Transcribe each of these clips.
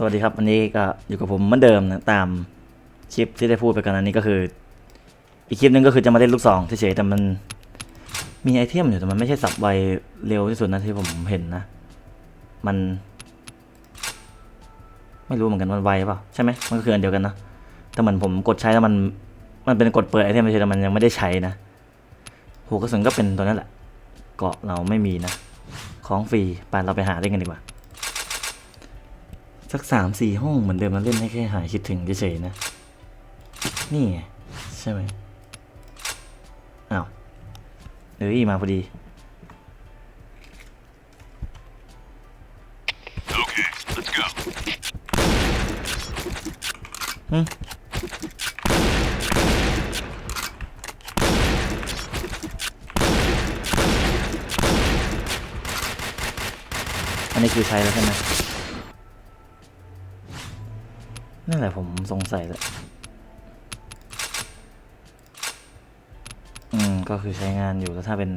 สวัสดีครับวันนี้ก็อยู่กับผมเหมือนเดิมนะตามคลิปที่ได้พูดไปก่อนอันนี้ก็คือ อีกคลิปหนึงก็คือจะมาเล่นลูกซองเฉยๆแต่มันมีไอเทมอยู่แต่มันไม่ใช่สับไวเร็วที่สุดนะที่ผมเห็นนะ มัน ไม่รู้เหมือนกันมันไวเปล่าใช่ไหมมันก็คืออันเดียวกันนะแต่เหมือนผมกดใช้แล้วมันมันเป็นกดเปิดไอเทมเฉยๆแต่มันยังไม่ได้ใช้นะหัวกระสุนก็เป็นตัวนั้นแหละเกาะเราไม่มีนะ ของฟรีไปเราไปหาเล่นกันดีกว่า สักสามสี่ห้องเหมือนเดิมมาเล่นให้แค่หายคิดถึงเฉยๆนะ นี่ไงใช่ไหมอ้าวเฮ้ยมาพอดี Okay, let's go. อันนี้คือใช้แล้วใช่ไหม นั่นแหละผมสงสัยแหละอืม ก็คือใช้งานอยู่แล้วถ้าเป็น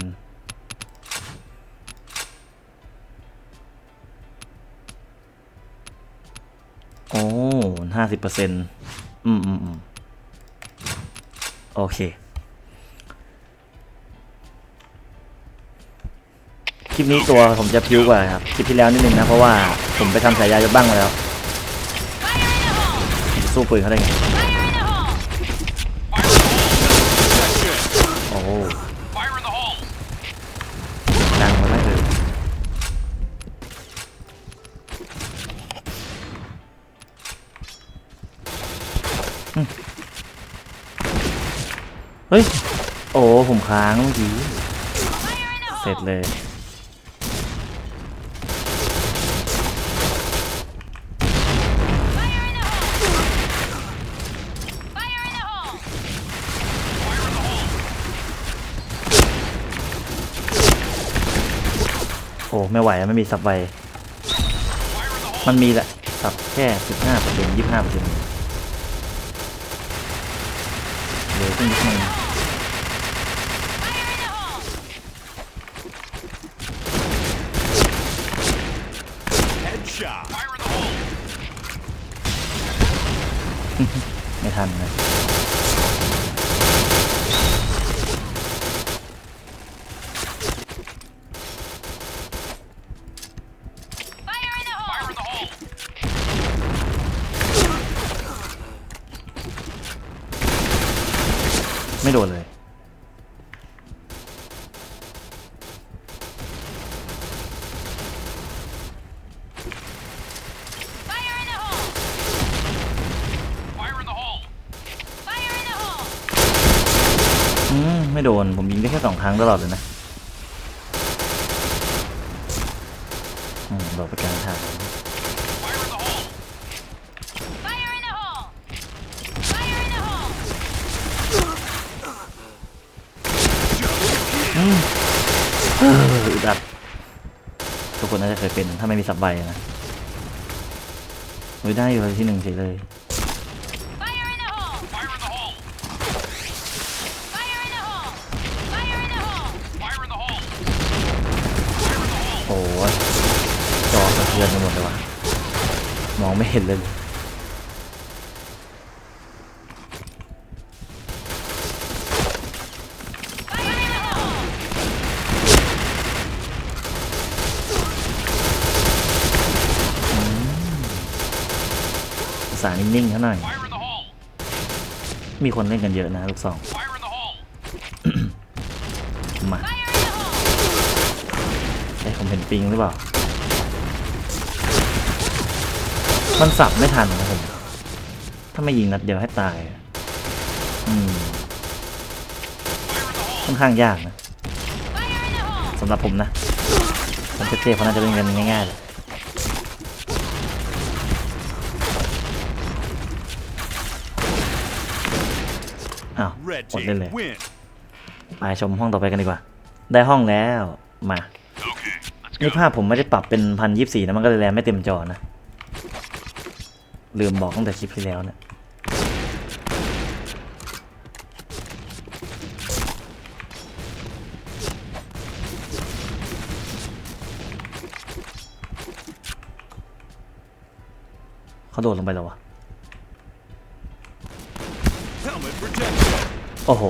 โอ้ห้าสิบเปอร์เซ็นต์อืมอืมอืมโอเค คลิปนี้ตัวผมจะพิ้วกว่าครับ คลิปที่แล้วนิดนึงนะ เพราะว่าผมไปทำสายยายศบ้างมาแล้ว สู้ปืนเขาได้ไงโอ้โหดังมาไม่เลยเฮ้ย โอ้ ผมค้างเมื่อกี้ เสร็จเลย ไม่ไหวไม่มีสับไวมันมีแหละสับแค่สิบห้าเปอร์เซ็นต์ยี่ห้าเปอร์เซ็นต์เดี๋ยวขึ้นนิดนึงไม่ทันนะ Fire in the hole. ไม่โดนเลย Fire in the hole. อืม ไม่โดน ผมยิงได้แค่ สองครั้งตลอดเลยนะอืมโดดไปกลางทางอออึดอัดทุกคนน่าจะเคยเป็น ถ้าไม่มีสับใบนะไม่ได้อยู่ที่หนึ่งเฉยเลย จอสะเทือนไปหมดเลยว่ะมองไม่เห็นเลยภาษานิ่งๆเขาหน่อย Fire in the hole. มีคนเล่นกันเยอะนะลูกสอง Fire in the hole. มาเอ้ยผมเห็นปิงหรือเปล่า มันสับไม่ทันนะผม ถ้าไม่ยิงนัดเดียวให้ตายอะอืม ค่อนข้างยากนะสำหรับผมนะผมเจ๊เขาน่าจะเล่นกันง่ายๆเลยอ้าว Red อดเล่นเลย win. ไปชมห้องต่อไปกันดีกว่า ได้ห้องแล้ว มา Okay, let's นี่ go. ภาพผมไม่ได้ปรับเป็นพันยี่สี่นะ มันก็เลยแลไม่เต็มจอนะ ลืมบอกตั้งแต่คลิปที่แล้วเนะเขาโดดลงไปแล้ววะ Helmet protection. โอ้โห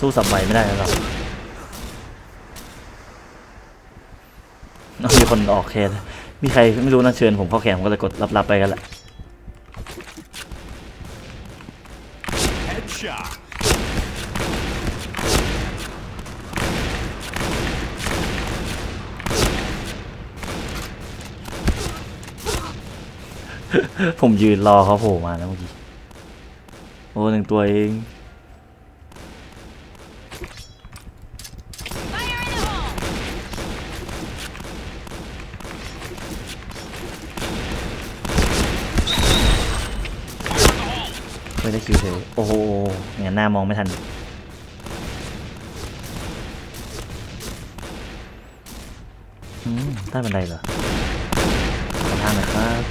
สู้สับใบไม่ได้แล้วเราเอมีคนออกเคสมีใครไม่รู้นะเชิญผมเข้าแข่งผมก็เลยกดรับๆไปกันแหละผมยืนรอเขาโผล่มาแล้วเมื่อกี้ โอ้หนึ่งตัวเอง ไม่ได้คิวเฉยโอ้โหเนี่ยหน้ามองไม่ทันอืมใต้บันไดเหรอทางไหนครับ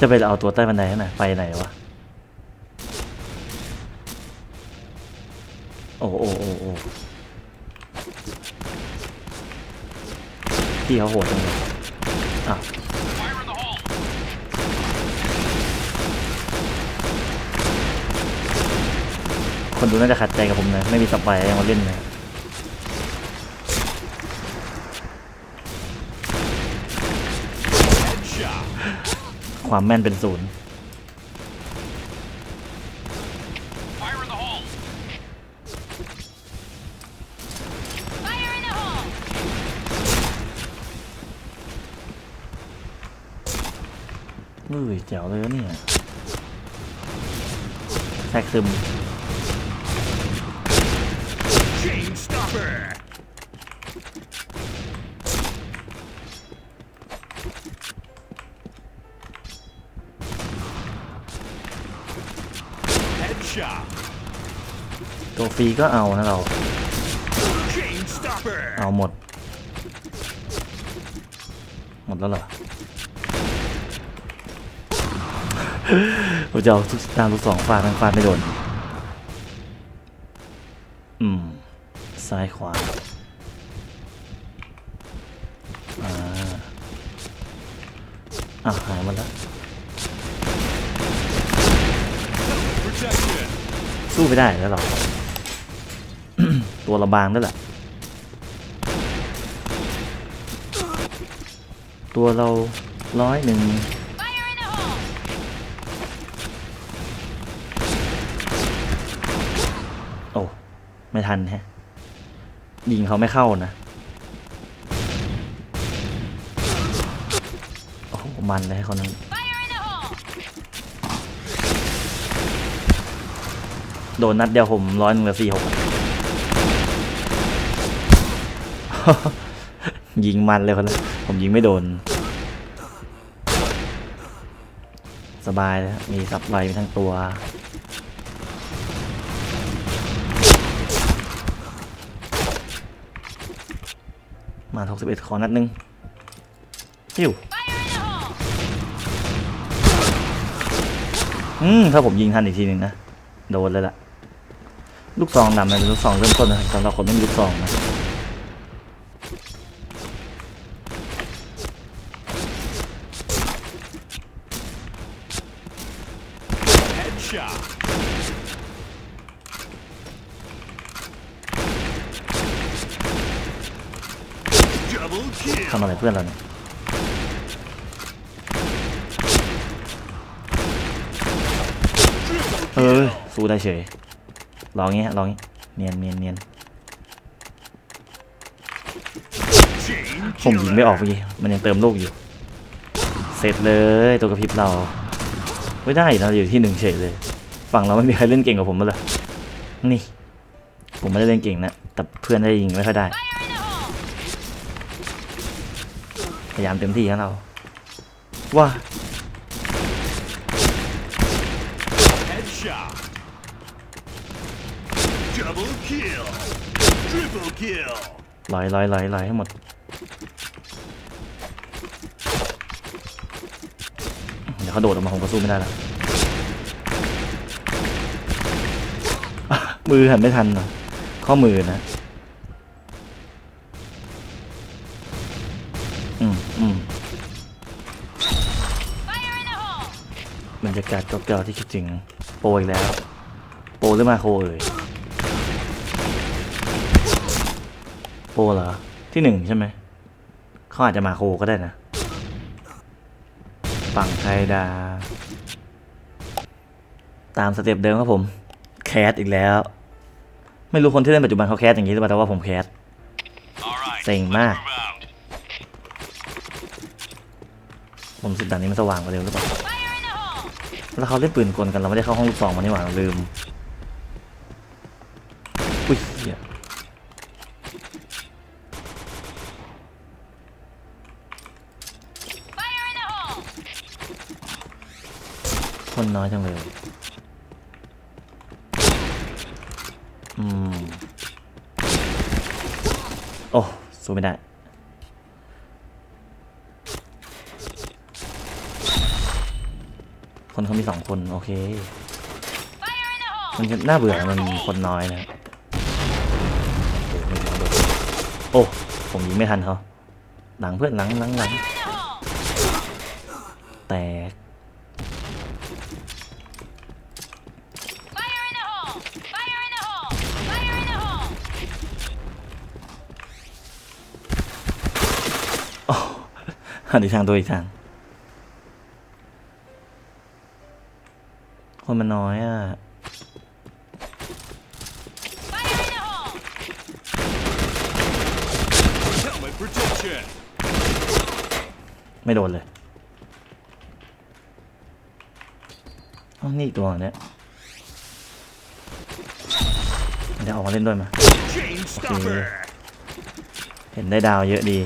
จะไปเอาตัวใต้บันไดให้หน่อยไปไหนวะ โอ้โอ้โอ้โอ้พี่เขาโหดจังเลยอ้า คนดูน่าจะขัดใจกับผมนะ ไม่มีสปายยังมาเล่นนะความแม่นเป็นศูนย์เฮ้ยแจ๋วเลยเนี่ยแทกซึม ตัวฟรีก็เอานะเรา เอาหมด หมดแล้วเหรอผมจะเอาทุกตามลูกสองฟาดทั้งฟาดไม่โดน อืม ซ้ายขวา อ่า อ้าวหายหมดแล้ว Protection. สู้ไม่ได้แล้วเราตัวระบางด้วยแหละ ตัวเราร้อยหนึ่ง Fire in the hole! โอ้ ไม่ทันแฮะ ยิงเขาไม่เข้านะ มันเลยคนนั้น โดนนัดเดียวผมร้อยหนึ่งเหลือสี่หกยิงมันเลยคนนั้นผมยิงไม่โดน สบายเลยมีสับไวมีทั้งตัวมาหกสิบเอ็ดขอนัดหนึ่งพิว อืมถ้าผมยิงทันอีกทีหนึ่งนะ โดนเลยล่ะ ลูกซองดำมันเป็นลูกซองเริ่มต้นนะสำหรับคนไม่มีลูกซองนะ Headshot. Double kill. ทำอะไรเพื่อนเราเนี่ย เออ สู้ได้ เฉยลองงี้ฮะลองงี้เนียนเนียนเนียนผมยิงไม่ออก killer. เมื่อกี้มันยังเติมลูกอยู่ เสร็จเลยตัวกระพริบเรา ไม่ได้เราอยู่ที่หนึ่งเฉยเลย ฝั่งเราไม่มีใครเล่นเก่งกว่าผมเลยนี่ ผมไม่ได้เล่นเก่งนะ แต่เพื่อนได้ยิงไม่ค่อยได้ พยายามเต็มที่ครับเรา ว่า Double kill. Triple kill. ลอยลอยลอยลอยให้หมด เดี๋ยวเขาโดดออกมาผมก็สู้ไม่ได้แล้วอะมือหันไม่ทันเหรอข้อมือนะอืมอืม Fire in the hole! บรรยากาศเก่าๆที่คิดถึงโปรอีกแล้ว โปรหรือมาโคเอ่ย โปรเหรอ ที่หนึ่งใช่ไหมเขาอาจจะมาโคก็ได้นะ ฝั่งไทยดา ตามสเต็ปเดิมครับผม แคสอีกแล้ว ไม่รู้คนที่เล่นปัจจุบันเขาแคสอย่างนี้หรือเปล่าแต่ว่าผมแคส All right. เซ็ง let's มาก move out. ผมรู้สึกด่านนี้มันสว่างกว่าเดิมหรือเปล่า Fire in the hole! แล้วเขาเล่นปืนกลกันเราไม่ได้เข้าห้องลูกซองมานี่หว่าเราลืม อุ้ยเหี้ย Fire in the hole! ค น้อยจังเลย อืม โอ้ สู้ไม่ได้ คนเขามีสองคน โอเค มันจะน่าเบื่อมันคนน้อยนะ โอ้ ผมยิงไม่ทันเขา หลังเพื่อนหลังหลังหลังแตก หันอีกทางตัวอีกทางคนมันน้อยอะไม่โดนเลยอ๋อนี่ตัวเนี่ยเดี๋ยวออกมาเล่นด้วยมาเห็นได้ดาวเยอะดี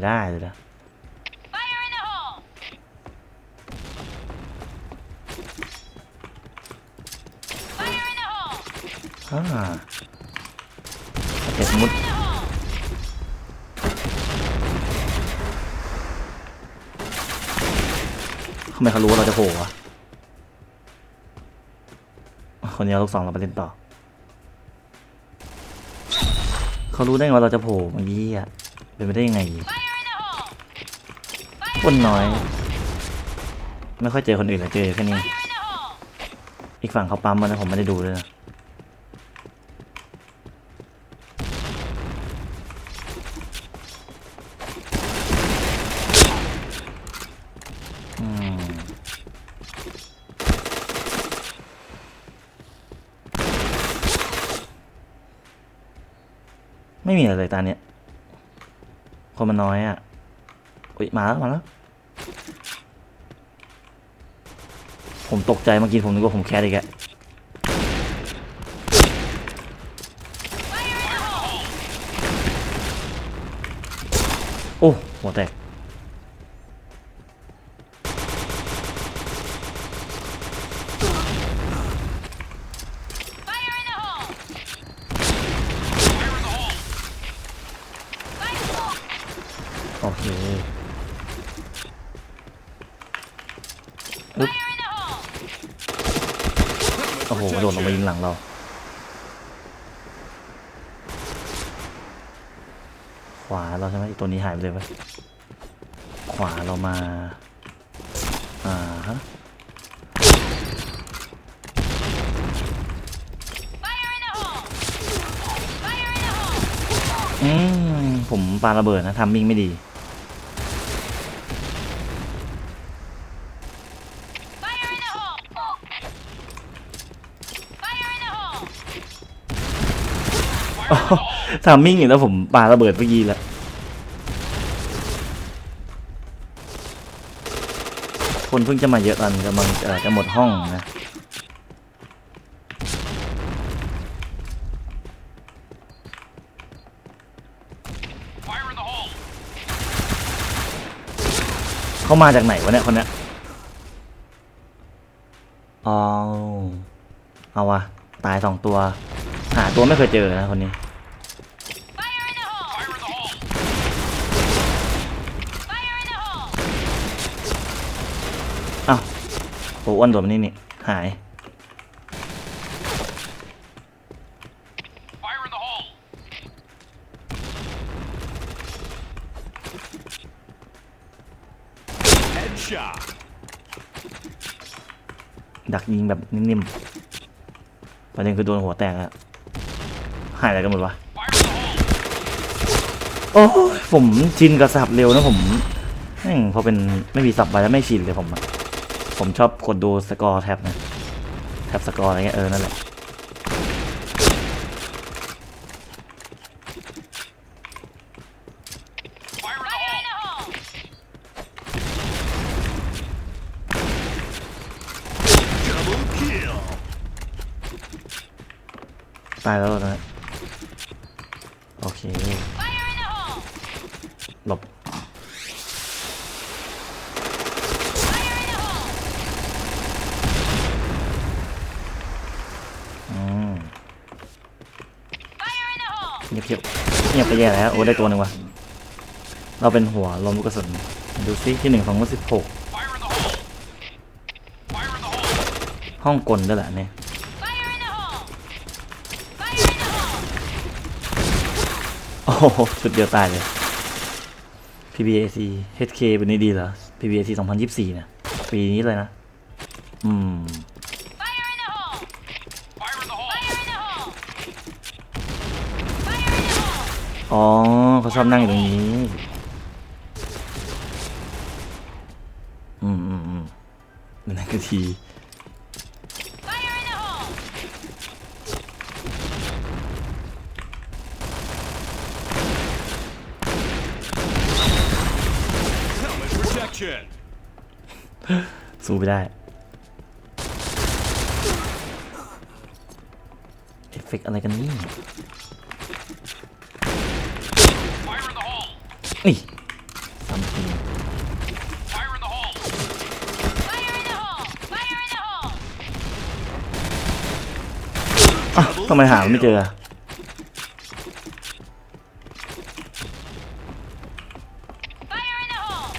ไม่ได้เลยนะ Fire in the hole! Fire in the hole! อ่าเอ็ดมุด In the hole! ทำไมเขารู้ว่าเราจะโผล่วะคนนี้เอาลูกสองเราไปเล่นต่อ เขารู้ได้ไงว่าเราจะโผล่เมื่อกี้อะเป็นไปได้ยังไง คนน้อย ไม่ค่อยเจอคนอื่นเลยเจอแค่นี้ อีกฝั่งเขาปั๊มมานะผมไม่ได้ดูเลยนะอืมไม่มีอะไรเลยตาเนี้ยคนมันน้อยอะ อุ้ยมาแล้วมาแล้วผมตกใจเมื่อกี้ผมนึกว่าผมแคสอีกแล้วโอ้หัวแตก Fire in the hole! Fire in the hole! โอเคอึ๊บ Fire in the hole! โอ้โหกระโดดลงมายิง หลังเรา ขวาเราใช่ไหมอีกตัวนี้หายไปเลยปะขวาเรามา อ่าฮะอืมผมปาระเบิดนะทำมิ่งไม่ดี ทำมิ่งอยู่แล้วผมปาระเบิดเมื่อกี้แล้วคนเพิ่งจะมาเยอะตอนกำลังจะหมดห้องนะเขามาจากไหนวะเนี่ยคนเนี้ยอ๋อเอาวะตายสองตัวาตัวไม่เคยเจอนะคนนี้อ้าวโอ้อ้วนตัวมันนี่นี่หายดักยิงแบบนิ่มๆประเด็นคือโดนหัวแตกแล้ว หายอะไรกันหมดวะโอ้ยผมชินกับสับเร็วนะผมแม่งพอเป็นไม่มีสับไปแล้วไม่ชินเลยผมผมชอบกดดูสกอร์แท็บนะแท็บสกอร์อะไรเงี้ยเออนั่นแหละ Fire in the Fire in hole. the hole! Double kill. ตายแล้วนะ โอเค Fire in the hole! หลบ Fire in the hole! อืม Fire in the hole! เงียบเงียบเงียบไปแย่แล้วโอ้ได้ตัวหนึ่งว่ะเราเป็นหัวลมลูกกระสุนดูซิที่หนึ่งสองสิบหกห้องกลด้วยแหละเนี่ยโอ้โหชุดเดียวตายเลย PBAC HK เป็นนี้ดีเหรอ PBAC 2024เนี่ยปีนี้เลยนะ อืม อ๋อเขาชอบนั่งอยู่ตรงนี้ อืมอืมอืมนั่นคือทีสู้ไม่ได้ เอฟเฟกอะไรกันนี่ hole! Fire in the hole! อะทำไมหาไม่เจอ Fire in the hole!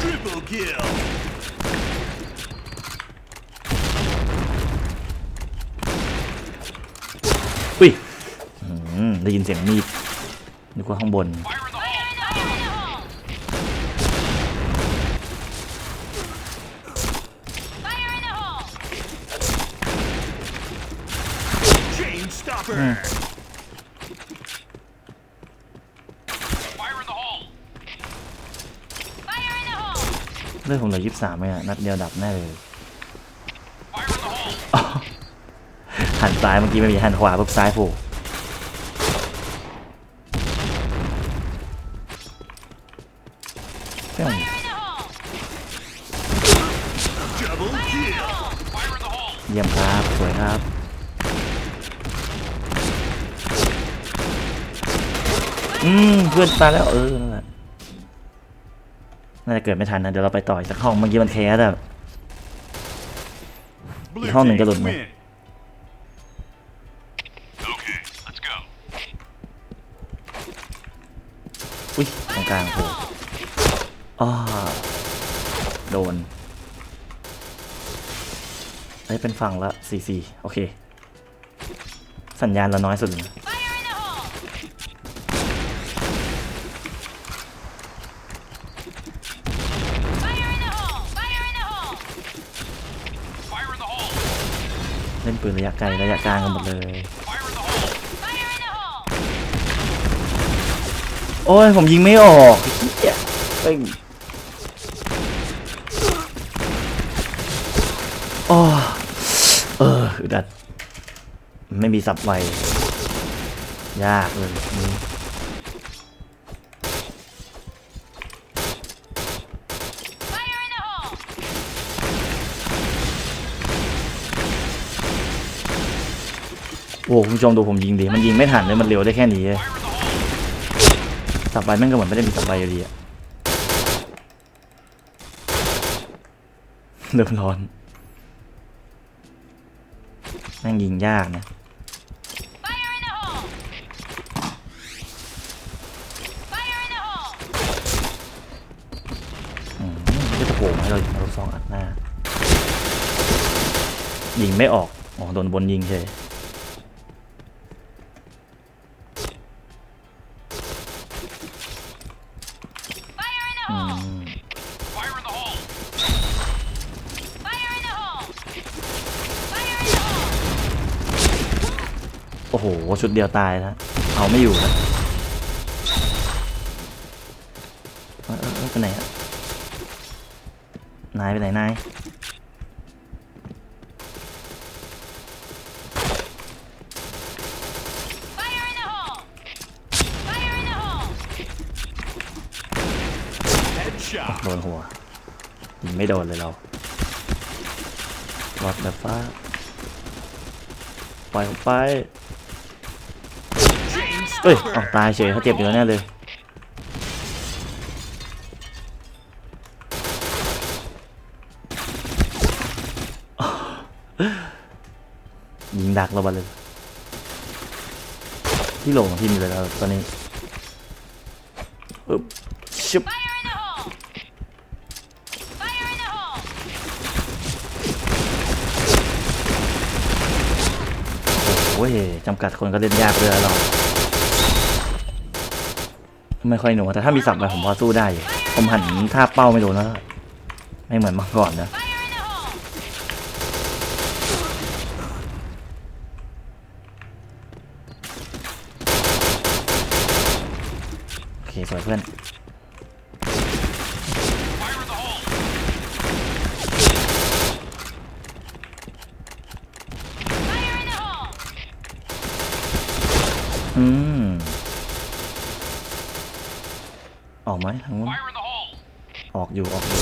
Triple kill. อุ้ยอืมได้ยินเสียงมีดนึกว่าข้างบน Fire in the hole. Fire in the hole! Fire in the hole! Chain stopper. Fire in the hole. Fire in the hole! เรื่องผมเหลือยี่สิบสามเนี่ยนัดเดียวดับแน่เลย Fire in the hole. หันซ้ายเมื่อกี้ไม่มีหันขวาปุ๊บซ้ายโผล่ เพื่อนตายแล้วเออนั่นแหละน่าจะเกิดไม่ทันนะเดี๋ยวเราไปต่ออีกสักห้องเมื่อกี้มันแคสอะ Blue Hold on, team get on me. win. Okay, let's go. อุ้ยตรงกลางโผล่อ้าโดนไอ้ยเป็นฝั่งละสี่สี่โอเค สัญญาณเราน้อยสุดเลย ปืนระยะไกลระยะกลางกันหมดเลย Fire in the hole. Fire in the hole! โอ้ย ผมยิงไม่ออกเหี้ยเอ้ยโอ้เอออึดอัดไม่มีสับไวยากเลยนี่ โอ้คุณผู้ชมดูผมยิงดิมันยิงไม่ทันเลยมันเร็วได้แค่นี้สับใบแม่งก็เหมือนไม่ได้มีสับใบอยู่ดีอะเริ่มร้อนแม่งยิงยากนะอืมไม่จะโผล่มาให้เราเอาลูกซองอัดหน้า ยิงไม่ออก อ๋อโดนบนยิงเฉย ชุดเดียวตายแล้วเอาไม่อยู่แล้วเออไปไหนอะนายไปไหนนายโดนหัวยิงไม่โดนเลยเราหลอดแบบฟ้าปล่อยผมไป เอ้ยออกตายเฉยเขาเจ็บอยู่แล้วแน่เลย ยิงดักเราไปเลย ที่โหลงที่มีเลยแล้วตอนนี้อึ๊บชุบโอ้ยจำกัดคนก็เล่นยากเลยเรา ไม่ค่อยหนูแต่ถ้ามีสับไปผมพอสู้ได้อยู่ผมหันท่าเป้าไม่โดนแล้วไม่เหมือนเมื่อก่อนนะโอเคสวยเพื่อน ออกไหมทางนู้น Fire in the hole! ออกอยู่ออกอยู่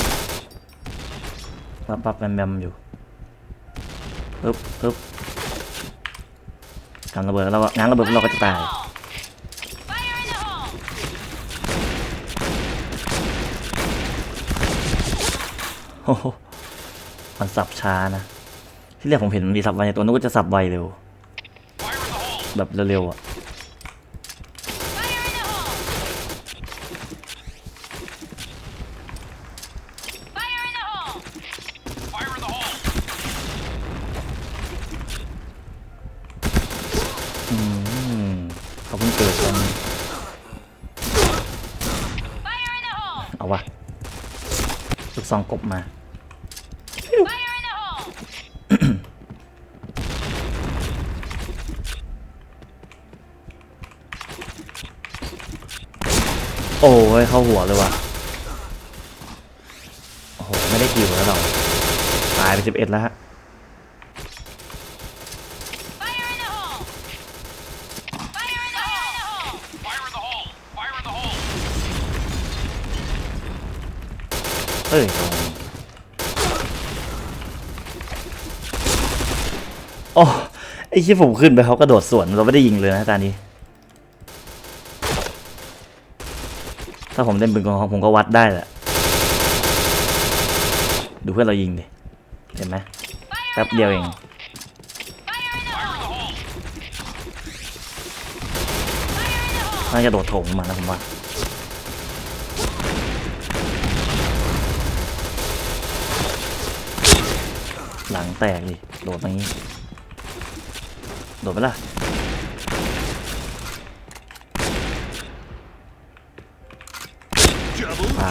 ปั๊บปั๊บแบมแบมอยู่ปึ๊บปึ๊บกันระเบิดแล้วเราก็ง้างระเบิดแล้วเราก็จะตาย Fire in the hole! โอ้โหมันสับช้านะ ที่แรกผมเห็นมันมีสับไวตัวนู้นก็จะสับไวเร็ว Fire in the hole! แบบเร็วๆอะ Fire in the hole! Fire in the hole! Fire in the hole! อืมเขาเพิ่งเกิดกัน Fire in the hole! เอาวะลูกซองกบมา Fire in the hole! โอ้ยเข้าหัวเลยว่ะ โอ้โหไม่ได้คิวแล้วเราตายไปสิบเอ็ดแล้วฮะ Fire in the hole! Fire in the hole! Fire in the hole! Fire in the hole! เอ้ยโดนโอ้ไอ้ที่ผมขึ้นไปเขากระโดดสวนเราไม่ได้ยิงเลยนะตานี้ ถ้าผมเล่นปืนกลของผมก็วัดได้แหละ ดูเพื่อนเรายิงดิ เห็นไหมแป๊บเดียวเองน่าจะโดดถงมาแล้วผมว่าหลังแตกดิโดดมางี้ โดดไปละ Double ไป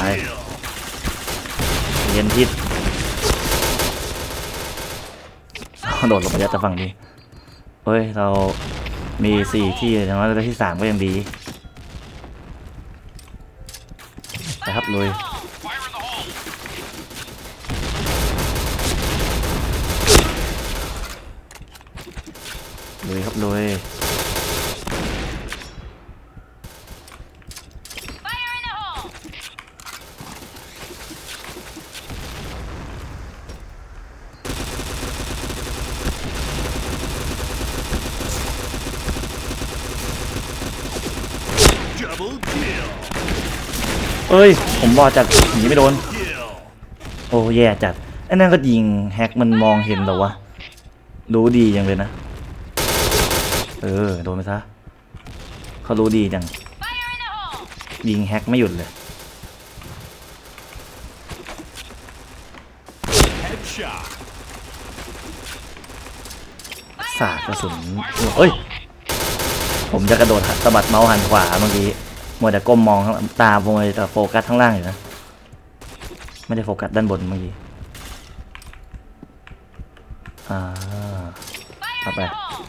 เย็นพิษ โดดลงไปยัดแต่ฝั่งนี้เฮ้ย เรามีสี่ที่อย่างน้อยเราได้ที่สามก็ยังดีนะครับลุยลุยครับลุย เอ้ย ผมบอดจัดหนีไม่โดน โอ้แย่จัดไอ้นั่นก็ยิงแฮกมันมองเห็นเหรอวะ รู้ดีจังเลยนะ เออ โดนไปซะเขารู้ดีจัง ยิงแฮกไม่หยุดเลย สาดกระสุน เอ้ย ผมจะกระโดดสะบัดเมาส์หันขวาเมื่อกี้ มัวแต่ก้มมองข้างตาผมเลยแต่โฟกัสข้างล่างอยู่นะ ไม่ได้โฟกัสด้านบนเมื่อกี้อ่า Fire in Okay. the hole!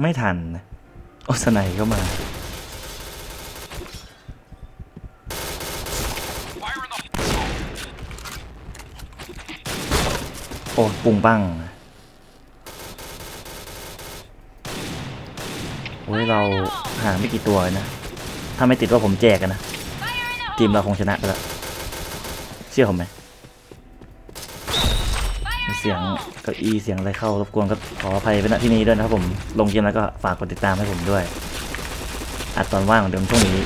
ไม่ทันนะโอสไนก็มา Fire in the โอ้ปุ่งปังโอ้ยเราห่างไม่กี่ตัวนะ ถ้าไม่ติดว่าผมแจกกันนะ ทีมเราคงชนะไปแล้ว เชื่อผมไหม เสีย the ง hole! เก้าอี้เสียงอะไรเข้ารบกวนก็ขออภัยไปณที่นี้ด้วยนะครับผมลงเกมแล้วก็ฝากกดติดตามให้ผมด้วยอัดตอนว่างของเดิมช่วงนี้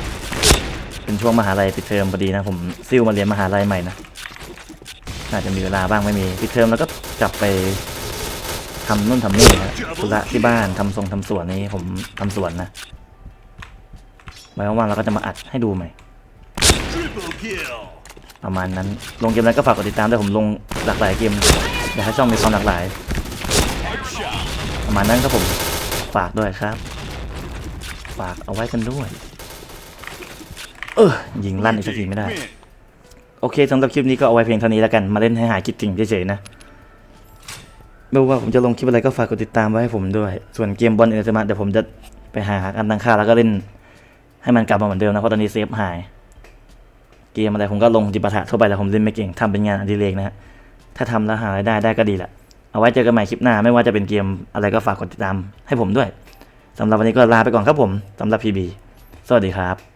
เป็นช่วงมหาลัยปิดเทอมพอดีนะผมซิ่วมาเรียนมหาลัยใหม่นะอาจจะมีเวลาบ้างไม่มีปิดเทอมแล้วก็กลับไปทำนู่นทำนี่นะธุระที่บ้านทำทรงทำสวนนี้ผมทำสวนนะไว้ว่างๆเราก็จะมาอัดให้ดูใหม่ Triple kill. ประมาณนั้น ลงเกมแล้วก็ฝากกดติดตามด้วยผมลงหลากหลายเกม อยากให้ช่องมีความหลากหลาย ประมาณนั้นครับผม ฝากด้วยครับ ฝากเอาไว้กันด้วย เออยิงลั่นอีกสักทีไม่ได้ โอเคสำหรับคลิปนี้ก็เอาไว้เพียงเท่านี้แล้วกัน มาเล่นให้หายคิดถึงเฉยๆนะไม่ว่าผมจะลงคลิปอะไรก็ฝากกดติดตามไว้ให้ผมด้วย ส่วนเกมบอลเอเซมาเดี๋ยวผมจะไปหากันตั้งค่าแล้วก็เล่น ให้มันกลับมาเหมือนเดิมนะเพราะตอนนี้เซฟหาย เกมอะไรผมก็ลงจิปาถะทั่วไปแต่ผมเล่นไม่เก่งทำเป็นงานอดิเรกนะฮะ ถ้าทำแล้วหารายได้ได้ก็ดีแหละ เอาไว้เจอกันใหม่คลิปหน้า ไม่ว่าจะเป็นเกมอะไรก็ฝากกดติดตามให้ผมด้วยสำหรับวันนี้ก็ลาไปก่อนครับผมสำหรับพีบีสวัสดีครับ